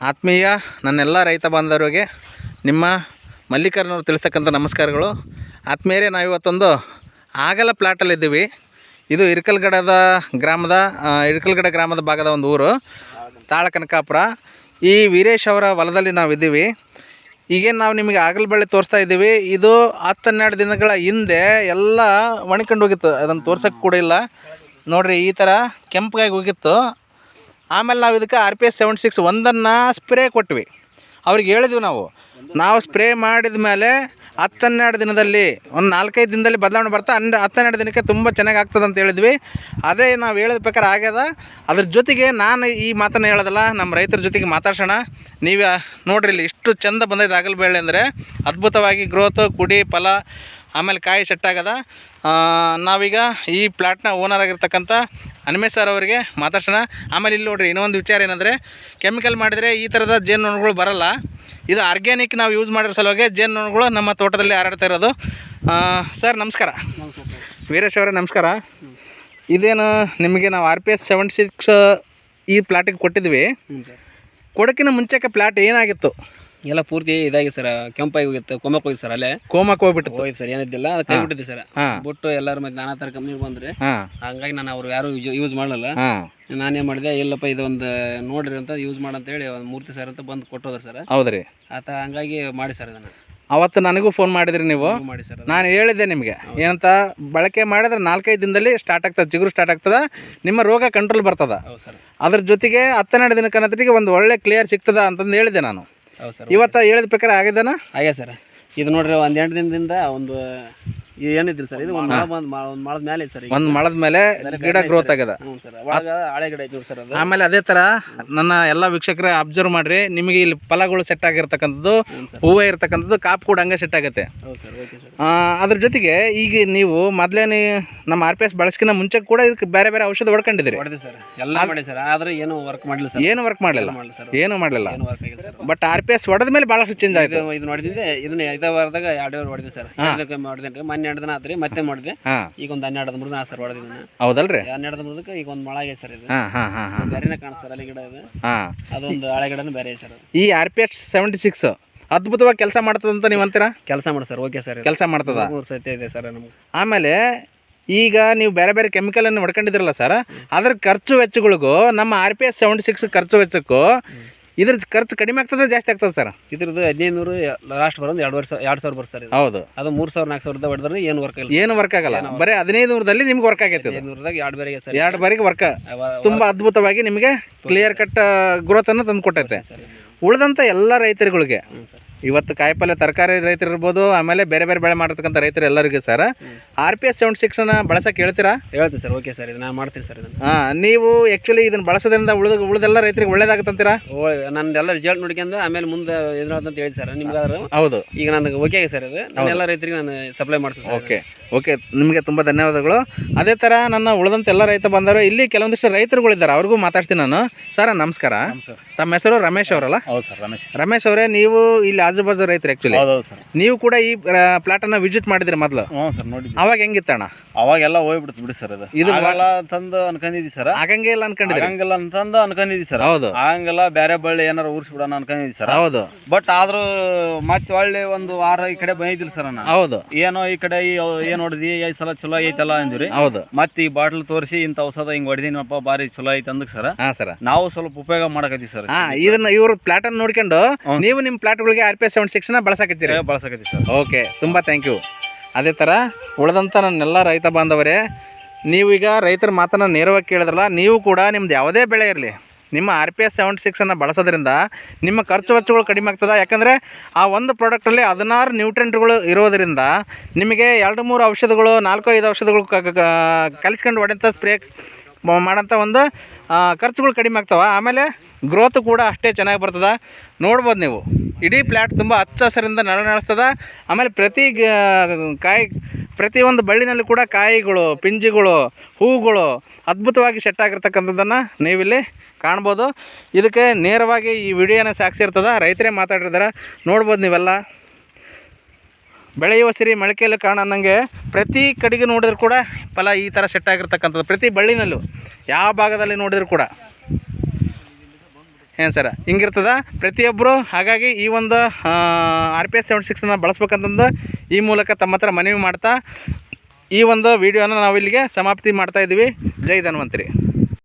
ಆತ್ಮೀಯ ನನ್ನೆಲ್ಲ ರೈತ ಬಾಂಧವರಿಗೆ ನಿಮ್ಮ ಮಲ್ಲಿಕಾರ್ಜುನವ್ರು ತಿಳಿಸ್ತಕ್ಕಂಥ ನಮಸ್ಕಾರಗಳು. ಆತ್ಮೀಯರೇ, ನಾವು ಇವತ್ತೊಂದು ಆಗಲ ಪ್ಲಾಟಲ್ಲಿದ್ದೀವಿ ಇದು ಇರ್ಕಲ್ಗಡದ ಗ್ರಾಮದ ಇರಕಲ್ಗಡ ಗ್ರಾಮದ ಭಾಗದ ಒಂದು ಊರು, ತಾಳಕನಕಾಪುರ. ಈ ವೀರೇಶ್ ಅವರ ಹೊಲದಲ್ಲಿ ನಾವಿದ್ದೀವಿ ಈಗೇನು ನಾವು ನಿಮಗೆ ಆಗಲ ಬಳ್ಳಿ ತೋರಿಸ್ತಾ ಇದ್ದೀವಿ. ಇದು ಹತ್ತು ಹನ್ನೆರಡು ದಿನಗಳ ಹಿಂದೆ ಎಲ್ಲ ಒಣಕೊಂಡು ಹೋಗಿತ್ತು. ಅದನ್ನು ತೋರ್ಸೋಕ್ಕೆ ಕೂಡ ಇಲ್ಲ. ನೋಡಿರಿ, ಈ ಥರ ಕೆಂಪಗಾಗಿ ಹೋಗಿತ್ತು. ಆಮೇಲೆ ನಾವು ಇದಕ್ಕೆ R P S seven six ಒಂದನ್ನು ಸ್ಪ್ರೇ ಕೊಟ್ವಿ. ಅವ್ರಿಗೆ ಹೇಳಿದ್ವಿ ನಾವು ನಾವು ಸ್ಪ್ರೇ ಮಾಡಿದ ಮೇಲೆ ಹತ್ತು ಹನ್ನೆರಡು ದಿನದಲ್ಲಿ ಒಂದು ನಾಲ್ಕೈದು ದಿನದಲ್ಲಿ ಬದಲಾವಣೆ ಬರ್ತಾ ಹನ್ನೆ ಹತ್ತನ್ನೆರಡು ದಿನಕ್ಕೆ ತುಂಬ ಚೆನ್ನಾಗಿ ಆಗ್ತದೆ ಅಂತ ಹೇಳಿದ್ವಿ. ಅದೇ ನಾವು ಹೇಳಿದ ಪ್ರಕಾರ ಆಗ್ಯದ. ಅದ್ರ ಜೊತೆಗೆ ನಾನು ಈ ಮಾತನ್ನು ಹೇಳೋದಲ್ಲ ನಮ್ಮ ರೈತರ ಜೊತೆಗೆ ಮಾತಾಡ್ಸೋಣ. ನೀವು ನೋಡ್ರಿ ಇಲ್ಲಿ ಇಷ್ಟು ಚಂದ ಬಂದೈತೆ ಆಗಲ್ಬೇಳೆ ಅಂದರೆ. ಅದ್ಭುತವಾಗಿ ಗ್ರೋತು ಕುಡಿ ಫಲ ಆಮೇಲೆ ಕಾಯಿ ಸೆಟ್ ಆಗದ. ಆ, ನಾವೀಗ ಈ ಪ್ಲಾಟ್ನ ಓನರ್ ಆಗಿರ್ತಕ್ಕಂಥ ಹನುಮೆ ಸರ್ ಅವರಿಗೆ ಮಾತಾಡ್ಸೋಣ. ಆಮೇಲೆ ಇಲ್ಲಿ ನೋಡ್ರಿ ಇನ್ನೊಂದು ವಿಚಾರ ಏನಂದರೆ ಕೆಮಿಕಲ್ ಮಾಡಿದರೆ ಈ ಥರದ ಜೇನುನೊಣಗಳು ಬರಲ್ಲ. ಇದು ಆರ್ಗ್ಯಾನಿಕ್ ನಾವು ಯೂಸ್ ಮಾಡಿರೋ ಸಲುವಾಗಿ ಜೇನುನೊಣಗಳು ನಮ್ಮ ತೋಟದಲ್ಲಿ ಹಾರಾಡ್ತಾ ಇರೋದು. ಸರ್ ನಮಸ್ಕಾರ. ವೀರೇಶ್ ಅವರೇ ನಮಸ್ಕಾರ. ಇದೇನು ನಿಮಗೆ ನಾವು R P S seventy six ಈ ಪ್ಲಾಟಿಗೆ ಕೊಟ್ಟಿದ್ವಿ. ಕೊಡೋಕ್ಕಿಂತ ಮುಂಚೆಕ್ಕೆ ಪ್ಲಾಟ್ ಏನಾಗಿತ್ತು? ಎಲ್ಲ ಪೂರ್ತಿ ಇದಾಗಿ ಸರ್ ಕೆಂಪಾಗಿ ಹೋಗಿತ್ತು ಕೋಮಕ್ ಹೋಗಿ ಸರ್ ಅಲ್ಲೇ. ಕೋಮಕ್ ಹೋಗ್ಬಿಟ್ಟು ಹೋಗಿ ಸರ್ ಏನಿದ್ದಿಲ್ಲ ಅದು ಕೈ ಬಿಟ್ಟಿದ್ದೆ ಸರ್. ಬಿಟ್ಟು ಎಲ್ಲರ ಮತ್ತೆ ನಾನಾ ಥರ ಕಂಪ್ನಿಗೆ ಬಂದ್ರೆ ಹಂಗಾಗಿ ನಾನು ಅವ್ರು ಯಾರು ಯೂಸ್ ಮಾಡಲ್ಲ ನಾನೇನ್ ಮಾಡಿದೆ ಇಲ್ಲಪ್ಪ ಇದೊಂದು ನೋಡ್ರಿ ಅಂತ ಯೂಸ್ ಮಾಡಂತೇಳಿ ಒಂದು ಮೂರ್ತಿ ಸರ್ ಅಂತ ಬಂದು ಕೊಟ್ಟೋದ್ರ ಸರ್. ಹೌದ್ರಿ ಆತ ಹಂಗಾಗಿ ಮಾಡಿ ಸರ್ ಅದನ್ನ ಅವತ್ತು ನನಗೂ ಫೋನ್ ಮಾಡಿದ್ರಿ ನೀವು? ಮಾಡಿ ನಾನು ಹೇಳಿದ್ದೆ ನಿಮಗೆ. ಏನಂತ ಬಳಕೆ ಮಾಡಿದ್ರೆ ನಾಲ್ಕೈದು ದಿನದಲ್ಲಿ ಸ್ಟಾರ್ಟ್ ಆಗ್ತದೆ ಚಿಗುರು ಸ್ಟಾರ್ಟ್ ಆಗ್ತದೆ ನಿಮ್ಮ ರೋಗ ಕಂಟ್ರೋಲ್ ಬರ್ತದೆ. ಅದ್ರ ಜೊತೆಗೆ ಹತ್ತೆರಡು ದಿನಕ್ಕೆ ಒಂದು ಒಳ್ಳೆ ಕ್ಲಿಯರ್ ಸಿಗ್ತದ ಅಂತಂದು ಹೇಳಿದೆ ನಾನು. ಹೌದು ಸರ್ ಇವತ್ತು ಹೇಳಿದ ಪ್ರಕಾರ ಆಗಿದ್ದಾನ ಹಾಗೆ ಸರ್. ಇದು ನೋಡ್ರಿ ಒಂದು ಎಂಟು ದಿನದಿಂದ ಒಂದು ಏನಿದ್ರಿ ಸರ್ ಇದು ಒಂದು ಮಳ ಬಂದು ಒಂದು ಮಳದ ಮೇಲೆ ಐತೆ ಸರ್ ಒಂದು ಮಳದ ಮೇಲೆ ಗಿಡ ಗ್ರೋತ್ ಆಗ್ಯದ. ಹ್ಞೂ ಸರ್ ಒಳಗೆ ಹಳೆ ಗಿಡ ಐತೆ ಸರ್ ಅದು. ಆಮೇಲೆ ಅದೇ ಥರ ನನ್ನ ಎಲ್ಲ ವೀಕ್ಷಕರ ಅಬ್ಸರ್ವ್ ಮಾಡ್ರಿ ನಿಮಗೆ ಇಲ್ಲಿ ಫಲಗಳು ಸೆಟ್ ಆಗಿರ್ತಕ್ಕಂಥದ್ದು ಹೂವು ಇರ್ತಕ್ಕಂಥದ್ದು ಕಾಪು ಕೂಡ ಹಂಗೆ ಸೆಟ್ ಆಗುತ್ತೆ. ಹೌದು ಸರ್ ಓಕೆ ಸರ್. ಅದ್ರ ಜೊತೆಗೆ ಈಗ ನೀವು ಮೊದ್ಲೇನೆ ನಮ್ಮ ಆರ್ ಪಿ ಎಸ್ ಬಳಸ್ಕಿನ ಮುಂಚೆ ಕೂಡ ಇದಕ್ಕೆ ಬೇರೆ ಬೇರೆ ಔಷಧ ಹೊಡ್ಕೊಂಡಿದ್ರಿ ಹೊಡೆದೆ ಸರ್ ಎಲ್ಲ ಮಾಡಿ ಸರ್ ಆದ್ರೆ ಏನು ವರ್ಕ್ ಮಾಡಲಿಲ್ಲ ಸರ್. ಏನು ವರ್ಕ್ ಮಾಡಲಿಲ್ಲ. ಏನು ಮಾಡಲಿಲ್ಲ ಏನು ವರ್ಕ್ ಆಗಿಲ್ಲ sir. But R P S ಹೊಡೆದ ಮೇಲೆ ಭಾಳಷ್ಟು ಚೇಂಜ್ ಆಯಿತು. ಇದು ನೋಡಿದ್ರೆ ಇದನ್ನ ಐದೇ ವಾರದಾಗ ಎರಡು ವಾರ ಹೊಡೆದೆ ಸರ್. ಮೊನ್ನೆ ಎರಡು ದಿನ ಆತ್ರಿ ಮತ್ತೆ ಮಾಡಿದೆ ಹಾಂ. ಈಗ ಒಂದು ಹನ್ನೆರಡು ಮೂರು ದಿನ ಸರ್ ಹೊಡೆದಿದ್ದಾನೆ ಹೌದಲ್ರಿ? ಹನ್ನೆರಡು ಮೂರದಕ್ಕೆ ಈಗ ಒಂದು ಮಳ ಆಗೈತೆ ಸರ್ ಇದು. ಹಾ ಹಾ ಹಾ ಹಾಂ. ಬೇರೆನೇ ಕಾಣಿಸ್ ಸರ್ ಅಲ್ಲಿ ಗಿಡ ಇದು. ಹಾಂ. ಅದೊಂದು ಹಳೆ ಗಿಡನ ಬೇರೆ ಐತೆ ಸರ್ ಈ R P H seventy six ಅದ್ಭುತವಾಗಿ ಕೆಲಸ ಮಾಡ್ತದಂತ ನೀವು ಅಂತೀರಾ? ಕೆಲಸ ಮಾಡಿ ಸರ್ ಓಕೆ ಸರ್ ಕೆಲಸ ಮಾಡ್ತದ? ಮೂರು ಸತಿ ಇದೆ ಸರ್ ನಮ್ಗೆ. ಆಮೇಲೆ ಈಗ ನೀವು ಬೇರೆ ಬೇರೆ ಕೆಮಿಕಲ್ ಅನ್ನು ಹೊಡ್ಕೊಂಡಿದ್ರಲ್ಲ ಸರ್ ಅದ್ರ ಖರ್ಚು ವೆಚ್ಚಗಳಿಗೂ ನಮ್ಮ R P S seventy six ಖರ್ಚು ವೆಚ್ಚಕ್ಕೂ ಇದ್ರ ಖರ್ಚು ಕಡಿಮೆ ಆಗ್ತದೆ ಜಾಸ್ತಿ ಆಗ್ತದೆ ಸರ್ ಇದ್ರದ್ದು ಹದಿನೈದು ನೂರು ಲಾಸ್ಟ್ ಬರೋದು ಎರಡು ವರ್ಷ ಎರಡು ಸಾವಿರ ಬರ್ತಾರೆ ಸರ್ ಹೌದು. ಅದು ಮೂರು ಸಾವಿರ ನಾಲ್ಕು ಸಾವಿರದ ಹೊಡೆದ್ರೆ ಏನು ವರ್ಕ್ ಇಲ್ಲ. ಏನು ವರ್ಕ್ ಆಗಲ್ಲ. ಬರೀ ಹದಿನೈದು ನೂರದಲ್ಲಿ ನಿಮ್ಗೆ ವರ್ಕ್ ಆಗೈತೆ ಎರಡು ಬಾರಿಗೆ ಸರ್ ಎರಡು ಬಾರಿಗೆ ವರ್ಕ್ ತುಂಬ ಅದ್ಭುತವಾಗಿ ನಿಮಗೆ ಕ್ಲಿಯರ್ ಕಟ್ ಗ್ರೋತನ್ನು ತಂದು ಕೊಟ್ಟೈತೆ ಉಳಿದಂತ ಉಳಿದಂಥ ಎಲ್ಲ ರೈತರುಗಳಿಗೆ ಇವತ್ತು ಕಾಯಿಪಲ್ಯ ತರಕಾರಿ ರೈತರು ಇರ್ಬೋದು ಆಮೇಲೆ ಬೇರೆ ಬೇರೆ ಬೆಳೆ ಮಾಡಿರ್ತಕ್ಕಂಥ ರೈತರು ಎಲ್ಲರಿಗೂ sir. R P S seventy ಸಿಕ್ಸ್ನ ಬಳಸಕ್ಕೆ ಹೇಳ್ತೀರಾ? ಹೇಳ್ತೀನಿ ಸರ್ ಓಕೆ ಸರ್ ಇದು ನಾನು ಮಾಡ್ತೀನಿ ಸರ್ ಇದನ್ನು. ಹಾಂ ನೀವು ಆ್ಯಕ್ಚುಲಿ ಇದನ್ನು ಬಳಸೋದ್ರಿಂದ ಉಳಿದ ಉಳಿದೆಲ್ಲ ರೈತರಿಗೆ ಒಳ್ಳೇದಾಗುತ್ತಂತೀರಾ? ಓ ನನ್ನೆಲ್ಲ ರಿಸಲ್ಟ್ ನೋಡ್ಕೊಂಡು ಆಮೇಲೆ ಮುಂದೆ ಏನಾದ್ರು ಅಂತ ಹೇಳಿ ಸರ್ ನಿಮ್ಗಾದ್ರು? ಹೌದು. ಈಗ ನನಗೆ ಓಕೆ ಆಗಿದೆ ಸರ್ ಇದು. ನಾನು ಎಲ್ಲ ರೈತರಿಗೆ ನಾನು ಸಪ್ಲೈ ಮಾಡ್ತೀನಿ ಸರ್ ಓಕೆ. ಓಕೆ ನಿಮಗೆ ತುಂಬ ಧನ್ಯವಾದಗಳು. ಅದೇ ಥರ ನನ್ನ ಉಳಿದಂಥ ಎಲ್ಲ ರೈತ ಬಂದರು ಇಲ್ಲಿ ಕೆಲವೊಂದಿಷ್ಟು ರೈತರುಗಳಿದ್ದಾರೆ ಅವ್ರಿಗೂ ಮಾತಾಡ್ತೀನಿ ನಾನು. ಸರ್ ನಮಸ್ಕಾರ. ಸರ್ ತಮ್ಮ ಹೆಸರು ರಮೇಶ್ ಅವರಲ್ಲ? ಹೌದು ಸರ್ ರಮೇಶ್. ರಮೇಶ್ ಅವರೇ ನೀವು ಇಲ್ಲಿ ಆಜುಬಾಜು ರೈತರು ಆ್ಯಕ್ಚುಲಿ ಹೌದೌದು ಸರ್. ನೀವು ಕೂಡ ಈ ಪ್ಲಾಟನ್ನ ವಿಸಿಟ್ ಮಾಡಿದ್ರಿ ಮೊದಲು? ಹ್ಞೂ ಸರ್ ನೋಡಿ ಅವಾಗ ಹೆಂಗಿತ್ತಣ್ಣ? ಅವಾಗೆಲ್ಲ ಹೋಗ್ಬಿಡ್ತು ಬಿಡಿ ಸರ್ ಅದು. ಇದು ಆಗಲ್ಲ ತಂದು ಅನ್ಕೊಂಡಿದ್ದಿ ಸರ್. ಆಗಂಗೆ ಇಲ್ಲ ಅನ್ಕೊಂಡಿದ್ರಿ? ಹಂಗಿಲ್ಲ ಅಂತಂದು ಅನ್ಕೊಂಡಿದ್ವಿ ಸರ್. ಹೌದು. ಆಗಂಗಿಲ್ಲ ಬೇರೆ ಬಳ್ಳಿ ಏನಾರು ಊರ್ಸ್ಬಿಡೋಣ ಅನ್ಕೊಂಡಿದ್ವಿ ಸರ್. ಹೌದು. ಬಟ್ ಆದ್ರೂ ಮತ್ತೆ ಒಳ್ಳೆ ಒಂದು ವಾರ ಈ ಕಡೆ ಬಂದಿದ್ದಿಲ್ಲ ಸರ್ ನಾನು. ಹೌದು. ಏನೋ ಈ ಕಡೆ ಈ ಏನ್ ಹೊಡೆದಿ ಈ ಸಲ ಚಲೋ ಐತಲ್ಲ ಅಂದ್ರಿ. ಹೌದು. ಮತ್ತೆ ಈ ಬಾಟ್ಲ್ ತೋರಿಸಿ ಇಂಥ ಔಷಧ ಹಿಂಗ್ ಹೊಡೆದಿನಪ್ಪ ಬಾರಿ ಚಲೋ ಐತೆ ಅಂದಕ್ ಸರ್. ಹಾ ಸರ್. ನಾವು ಸ್ವಲ್ಪ ಉಪಯೋಗ ಮಾಡಕತ್ತೀವಿ ಸರ್. ಹಾಂ ಇದನ್ನ ಇವ್ರ ಪ್ಲಾಟನ್ನು ನೋಡ್ಕೊಂಡು ನೀವು ನಿಮ್ಮ ಪ್ಲಾಟ್ಗಳಿಗೆ ಆರ್ ಪಿ ಎಸ್ ಸೆವೆನ್ ಸಿಕ್ಸ್ನ ಬಳಸಕತ್ತೀರಿ ಬಳಸಕತ್ತೀವಿ ಸರ್. ಓಕೆ ತುಂಬ ಥ್ಯಾಂಕ್ ಯು ಅದೇ ಥರ ಉಳಿದಂಥ ನನ್ನೆಲ್ಲ ರೈತ ಬಾಂಧವರೇ ನೀವೀಗ ರೈತರ ಮಾತನ್ನು ನೇರವಾಗಿ ಕೇಳಿದ್ರಲ್ಲ ನೀವು ಕೂಡ ನಿಮ್ದು ಯಾವುದೇ ಬೆಳೆ ಇರಲಿ ನಿಮ್ಮ ಆರ್ ಪಿ ಎಸ್ ಸೆವೆಂಟಿ ಸಿಕ್ಸನ್ನು ಬಳಸೋದ್ರಿಂದ ನಿಮ್ಮ ಖರ್ಚು ವೆಚ್ಚಗಳು ಕಡಿಮೆ ಆಗ್ತದೆ? ಯಾಕಂದರೆ ಆ ಒಂದು ಪ್ರಾಡಕ್ಟಲ್ಲಿ ಹದಿನಾರು ನ್ಯೂಟ್ರೆಂಟ್ಗಳು ಇರೋದರಿಂದ ನಿಮಗೆ ಎರಡು ಮೂರು ಔಷಧಗಳು ನಾಲ್ಕು ಐದು ಔಷಧಗಳು ಕಲಿಸ್ಕೊಂಡು ಹೊಡೆಂಥ ಸ್ಪ್ರೇ ಮಾಡೋಂಥ ಒಂದು ಖರ್ಚುಗಳು ಕಡಿಮೆ ಆಗ್ತವೆ. ಆಮೇಲೆ ಗ್ರೋತ್ ಕೂಡ ಅಷ್ಟೇ ಚೆನ್ನಾಗಿ ಬರ್ತದೆ. ನೋಡ್ಬೋದು ನೀವು. ಇಡೀ ಪ್ಲ್ಯಾಟ್ ತುಂಬ ಹಚ್ಚ ಹಸಿರಿಂದ ನಳನಳಿಸ್ತದ ಆಮೇಲೆ ಪ್ರತಿ ಕಾಯಿ ಪ್ರತಿಯೊಂದು ಬಳ್ಳಿನಲ್ಲಿ ಕೂಡ ಕಾಯಿಗಳು, ಪಿಂಜಿಗಳು, ಹೂಗಳು ಅದ್ಭುತವಾಗಿ ಸೆಟ್ ಆಗಿರ್ತಕ್ಕಂಥದ್ದನ್ನು ನೀವಿಲ್ಲಿ ಕಾಣ್ಬೋದು. ಇದಕ್ಕೆ ನೇರವಾಗಿ ಈ ವಿಡಿಯೋನ ಸಾಕ್ಷಿರ್ತದ ರೈತರೇ ಮಾತಾಡಿರ್ತಾರೆ. ನೋಡ್ಬೋದು ನೀವೆಲ್ಲ. ಬೆಳೆಯುವ ಸಿರಿ ಮೊಳಕೆಯಲ್ಲಿ ಕಾರಣ ಅನ್ನಂಗೆ ಪ್ರತಿ ಕಡೆಗೆ ನೋಡಿದ್ರು ಕೂಡ ಫಲ ಈ ಥರ ಸೆಟ್ ಆಗಿರ್ತಕ್ಕಂಥದ್ದು. ಪ್ರತಿ ಬಳ್ಳಿನಲ್ಲೂ ಯಾವ ಭಾಗದಲ್ಲಿ ನೋಡಿದ್ರು ಕೂಡ. ಏನು ಸರ್? ಹಿಂಗಿರ್ತದ? ಪ್ರತಿಯೊಬ್ಬರು ಹಾಗಾಗಿ ಈ ಒಂದು ಆರ್ ಪಿ ಎಸ್ ಸೆವೆಂಟಿ ಸಿಕ್ಸನ್ನ ಬಳಸ್ಬೇಕಂತಂದು ಈ ಮೂಲಕ ತಮ್ಮ ಹತ್ರ ಮನವಿ ಮಾಡ್ತಾ ಈ ಒಂದು ವಿಡಿಯೋನ ನಾವು ಇಲ್ಲಿಗೆ ಸಮಾಪ್ತಿ ಮಾಡ್ತಾ ಇದ್ದೀವಿ. ಜೈ ಧನ್ವಂತರಿ.